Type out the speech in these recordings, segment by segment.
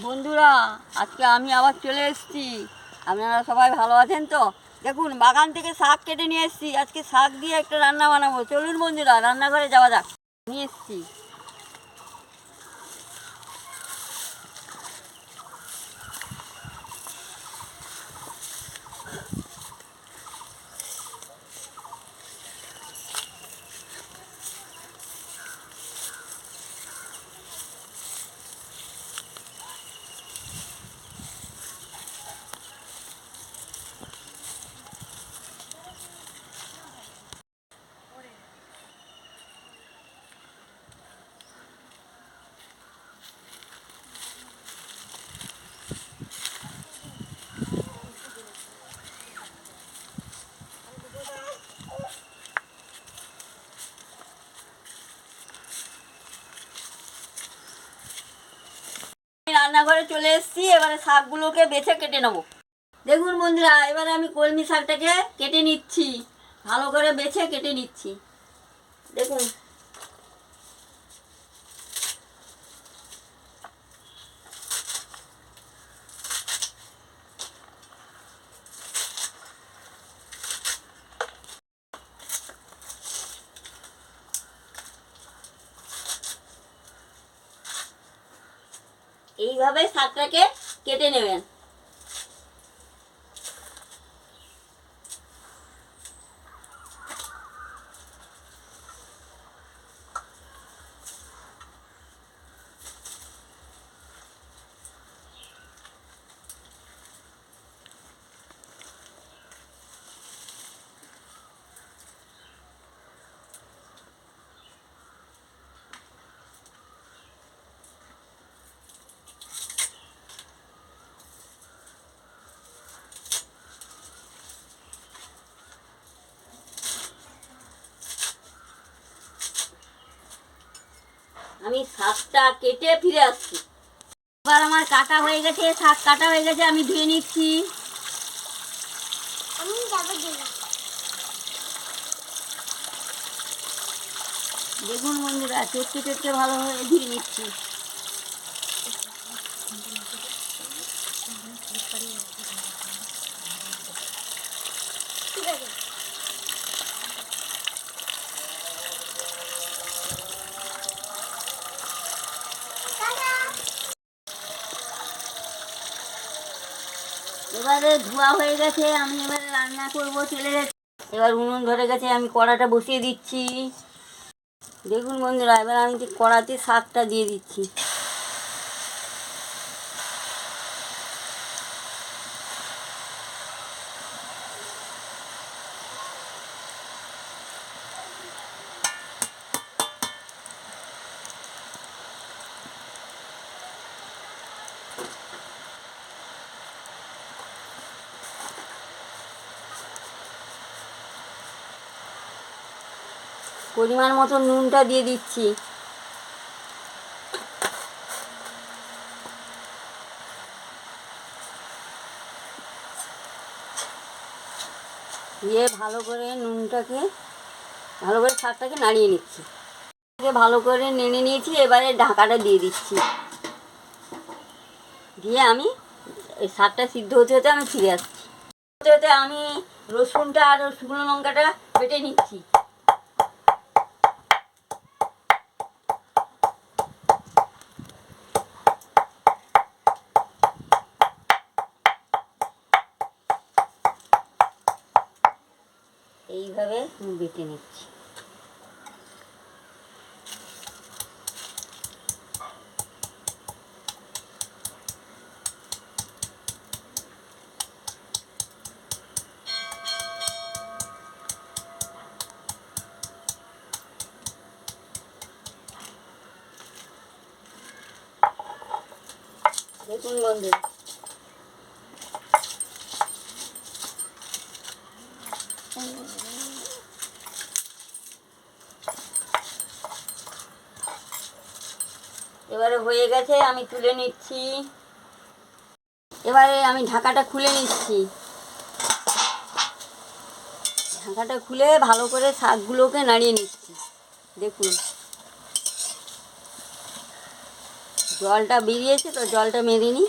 বন্ধুরা, আজকে আমি আবার চলে এসেছি। আপনারা সবাই ভালো আছেন তো? দেখুন, বাগান থেকে শাক কেটে নিয়ে এসেছি। আজকে শাক দিয়ে একটা রান্না বানাবো। চলুন বন্ধুরা, রান্নাঘরে যাওয়া যাক। নিয়ে এসেছি। রান্নাঘরে চলে এসেছি, এবারে শাকগুলোকে বেছে কেটে নেব। দেখুন বন্ধুরা, এবারে আমি কলমি শাকটাকে কেটে নিচ্ছি। ভালো করে বেছে কেটে নিচ্ছি। দেখুন। এইভাবে শাকটাকে কেটে নেবেন। আমি শাকটা কেটে ফিরে আসছি। এবার আমার কাটা হয়ে গেছে শাক কাটা হয়ে গেছে আমি ধুয়ে নিচ্ছি। দেখুন বন্ধুরা চটকে চটকে ভালোভাবে ধুয়ে নিচ্ছি। এবারে ধোয়া হয়ে গেছে, আমি এবারে রান্না করব, চলে এবার উনুন ধরে গেছে, আমি কড়াটা বসিয়ে দিচ্ছি। দেখুন বন্ধুরা, এবার আমি কড়াতে শাকটা দিয়ে দিচ্ছি। পরিমাণ মতো নুনটা দিয়ে দিচ্ছি। দিয়ে ভালো করে নুনটাকে, ভালো করে শাকটাকে নাড়িয়ে নিচ্ছি। ভালো করে নেড়ে নিয়েছি, এবারে ঢাকাটা দিয়ে দিচ্ছি। দিয়ে আমি শাকটা সিদ্ধ হতে হতে আমি ফিরে আসছি। হতে হতে আমি রসুনটা আর শুকনো লঙ্কাটা বেটে নিচ্ছি। এইভাবে আমি বেটে নিচ্ছি। দেখুন বন্ধু এবারে হয়ে গেছে, আমি তুলে নিচ্ছি। এবারে আমি ঢাকাটা খুলে নিচ্ছি। ঢাকাটা খুলে ভালো করে শাকগুলোকে নাড়িয়ে নিচ্ছি। দেখুন। জলটা বেরিয়েছে তো জলটা মেরে নিই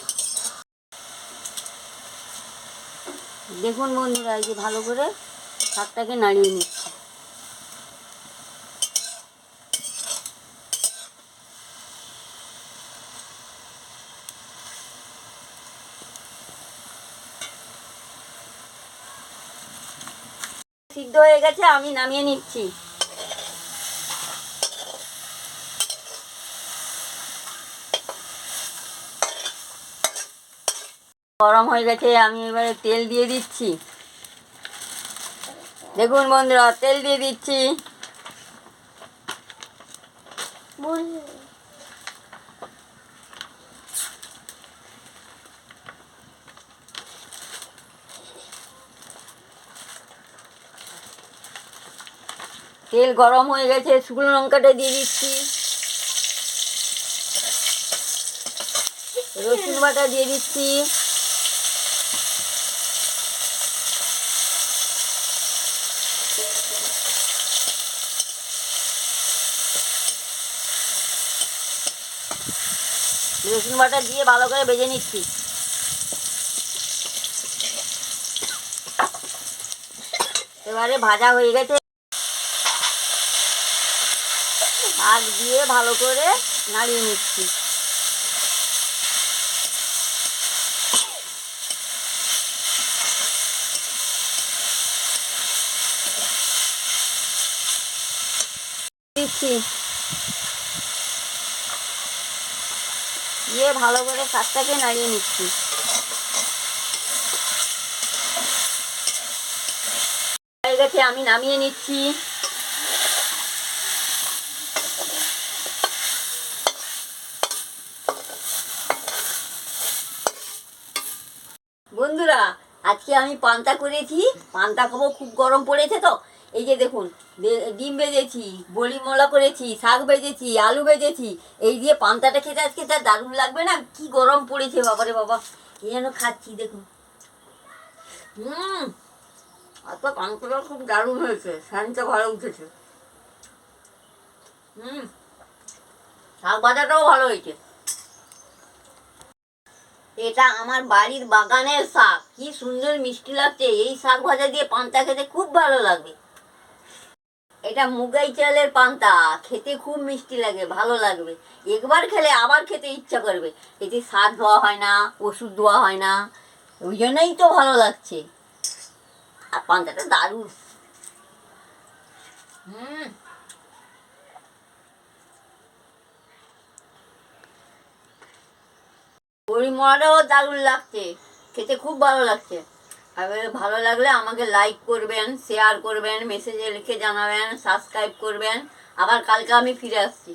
দেখুন বন্ধুরা, এই যে ভালো করে শাকটাকে নাড়িয়ে নিচ্ছি। সিদ্ধ হয়ে গেছে, আমি নামিয়ে নিচ্ছি। গরম হয়ে গেছে, আমি এবারে তেল দিয়ে দিচ্ছি। দেখুন বন্ধুরা, তেল দিয়ে দিচ্ছি। তেল গরম হয়ে গেছে, শুকনো লঙ্কাটা দিয়ে দিচ্ছি। রসুন বাটা দিয়ে দিচ্ছি। রসুন বাটা দিয়ে ভালো করে ভেজে নিচ্ছি। এবারে ভাজা হয়ে গেছে। শাক দিয়ে ভালো করে নাড়িয়ে নিচ্ছি। দিয়ে ভালো করে শাকটাকে নাড়িয়ে নিচ্ছি। গেছে, আমি নামিয়ে নিচ্ছি বন্ধুরা আজকে আমি পান্তা করেছি, পান্তা খাব, খুব গরম পড়েছে তো। এই যে দেখুন ডিম ভেজেছি, বড়ি মোলা করেছি, শাক ভেজেছি, আলু ভেজেছি, এই দিয়ে পান্তাটা খেতে আজকে তার দারুণ লাগবে না? কি গরম পড়েছে, বাবারে বাবা। এই যেন খাচ্ছি, দেখুন। হুম, আজকে পান্তাটা খুব দারুণ হয়েছে ফ্যানটা ভালো উঠেছে। হুম, শাক ভাজাটাও ভালো হয়েছে। এটা আমার বাড়ির বাগানের শাক। কি সুন্দর মিষ্টি লাগছে। এই শাক ভাজা দিয়ে পান্তা খেতে খুব ভালো লাগবে এটা মুগাই চালের পান্তা। খেতে খুব মিষ্টি লাগে, ভালো লাগবে। একবার খেলে আবার খেতে ইচ্ছা করবে। এতে শাক ধোয়া হয় না, ওষুধ ধোয়া হয় না। ওই জন্যই তো ভালো লাগছে। আর পান্তাটা দারুণ। হুম। পরিমলাটাও দারুণ লাগছে। খেতে খুব ভালো লাগছে। আর ভালো লাগলে আমাকে লাইক করবেন শেয়ার করবেন মেসেজে লিখে জানাবেন সাবস্ক্রাইব করবেন। আবার কালকে আমি ফিরে আসছি।